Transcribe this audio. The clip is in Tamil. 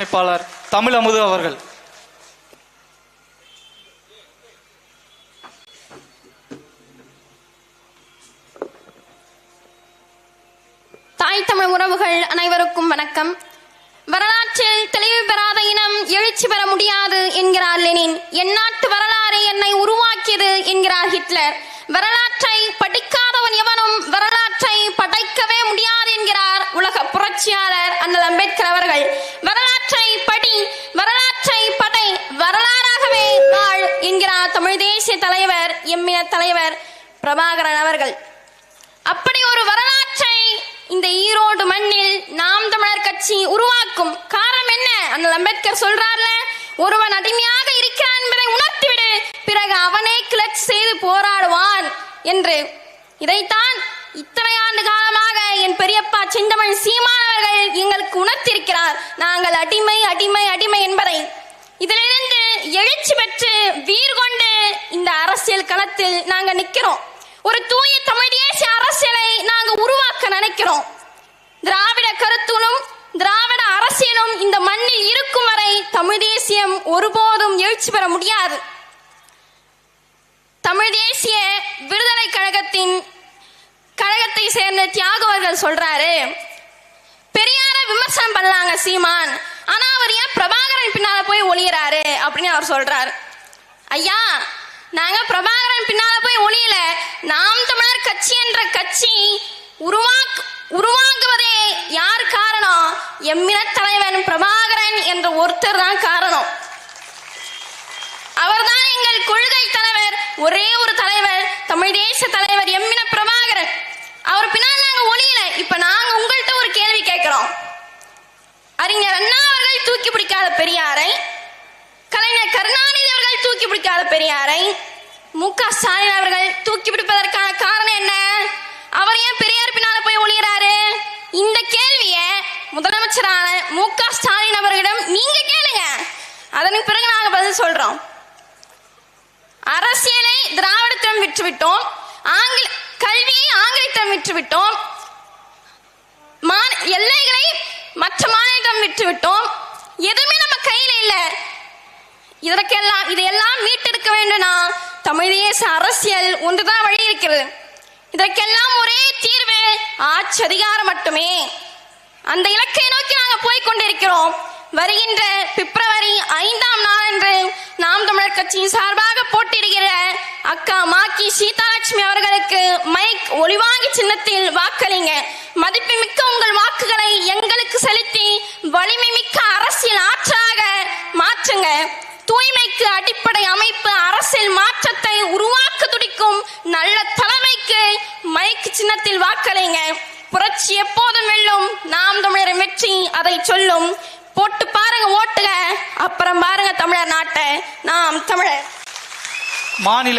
அமைப்பாளர் தமிழ் அமுது அவர்கள். தாய் தமிழ் உறவுகள் அனைவருக்கும் வணக்கம். வரலாற்றில் தெளிவு பெறாத இனம் எழுச்சி பெற முடியாது என்கிறார் லெனின். எந்நாட்டு என்கிறார் தேசிய தலைவர் எம்மின தலைவர் பிரபாகரன் அவர்கள். அப்படி ஒரு வரலாற்றை இந்த ஈரோடு மண்ணில் நாம் தமிழர் கட்சி உருவாக்கும் காரணம் என்ன? அண்ணல் அம்பேத்கர் சொல்றார்ல ஒருவன் அடிமையாக இருக்கிறான் என்பதை உணர்த்திவிடு பிறகு அவனே கிளர்ச்சி செய்து போராடுவான் என்று. இதைத்தான் இத்தனை ஆண்டு காலமாக என் பெரியப்பா செந்தமிழ் சீமான் அவர்கள் எங்களுக்கு உணர்த்தியிருக்கிறார். நாங்கள் அடிமை அடிமை அடிமை என்பதை. இதிலிருந்து எழுச்சி பெற்று வீர் கொண்டு இந்த அரசியல் களத்தில் நாங்க நிக்கிறோம். ஒரு தூய தமிழ் தேசிய அரசியலை நாங்க உருவாக்க நினைக்கிறோம். திராவிட கருத்துலும் திராவிட அரசியலும் இந்த மண்ணில் இருக்கும் வரை தமிழ் தேசியம் ஒருபோதும் எழுச்சி பெற முடியாது. தமிழ் தேசிய விடுதலை கழகத்தின் கழகத்தை சேர்ந்த தியாகவர்கள் சொல்றாரு பெரியார விமர்சனம் பண்ணலாங்க சீமான். ஆனா அவர் ஏன் பிரபாகரன் பின்னால போய் ஒளியறாரு? அப்படின்னு அவர் சொல்றாரு. ஐயா நாங்க பிரபாகரன் பின்னால போய் ஒளியல நாம் தமிழர் கட்சி என்ற கட்சி உருவாக்கு உருவாக்குவதே யார் காரணம்? எம்மின தலைவன் பிரபாகரன் என்ற ஒருத்தர் தான் காரணம். அவர்தான் எங்கள் கொள்கை தலைவர் ஒரே ஒரு தலைவர் தமிழ் தேச தலைவர் எம்மின பிரபாகரன். அவர் பின்னால் நாங்க ஒளியல. இப்ப நாங்க உங்கள்கிட்ட ஒரு கேள்வி கேட்கிறோம். அறிஞர் அண்ணா அவர்கள் தூக்கி பிடிக்காத பெரியாரை கலைஞர் கருணாநிதி தூக்கி பிடிக்காத பெரியாரை. மு க ஸ்டாலின் அவர்கள் தூக்கி பிடிப்பதற்கான காரணம் என்ன? அவர் ஏன் பெரியார் பின்னால போய் ஒளிகிறாரு இந்த கேள்விய முதலமைச்சரான மு க ஸ்டாலின் அவர்களிடம் நீங்க கேளுங்க. அதற்கு பிறகு நாங்க பதில் சொல்றோம். அரசியலை திராவிடத்திடம் விற்றுவிட்டோம். ஆங்கில கல்வியை ஆங்கிலத்திடம் விற்றுவிட்டோம். எல்லைகளை மற்ற மாநிலம் விட்டுவிட்டோம் எதுவுமே நம்ம இதற்கெல்லாம் இதையெல்லாம் மீட்டெடுக்க வேண்டும்னா தமிழ் தேச அரசியல் ஒன்றுதான் வழி இருக்கிறது. இதற்கெல்லாம் ஒரே தீர்வு ஆட்சி அதிகாரம் மட்டுமே. அந்த இலக்கை நோக்கி நாங்கள் போய் கொண்டிருக்கிறோம். வருகின்ற பிப்ரவரி ஐந்தாம் நாள் என்று நாம் தமிழர் கட்சியின் சார்பாக போட்டியிடுகிற அக்கா மாக்கி சீதாலட்சுமி அவர்களுக்கு மைக் ஒளிவாங்கி சின்னத்தில் வாக்களிங்க. மதிப்புமிக்க உங்கள் வாக்குகளை எங்களுக்கு செலுத்தி வலிமை மிக்க தூய்மைக்கு அடிப்படை அமைப்பு அரசியல் மாற்றத்தை உருவாக்க துடிக்கும் நல்ல தலைமைக்கு மைக் சின்னத்தில் வாக்களிங்க. புரட்சி எப்போதும் வெல்லும் நாம் தமிழரின் வெற்றி அதை சொல்லும். போட்டு பாருங்க ஓட்டுக அப்புறம் பாருங்க தமிழர் நாட்டை. நாம் தமிழர். மாநில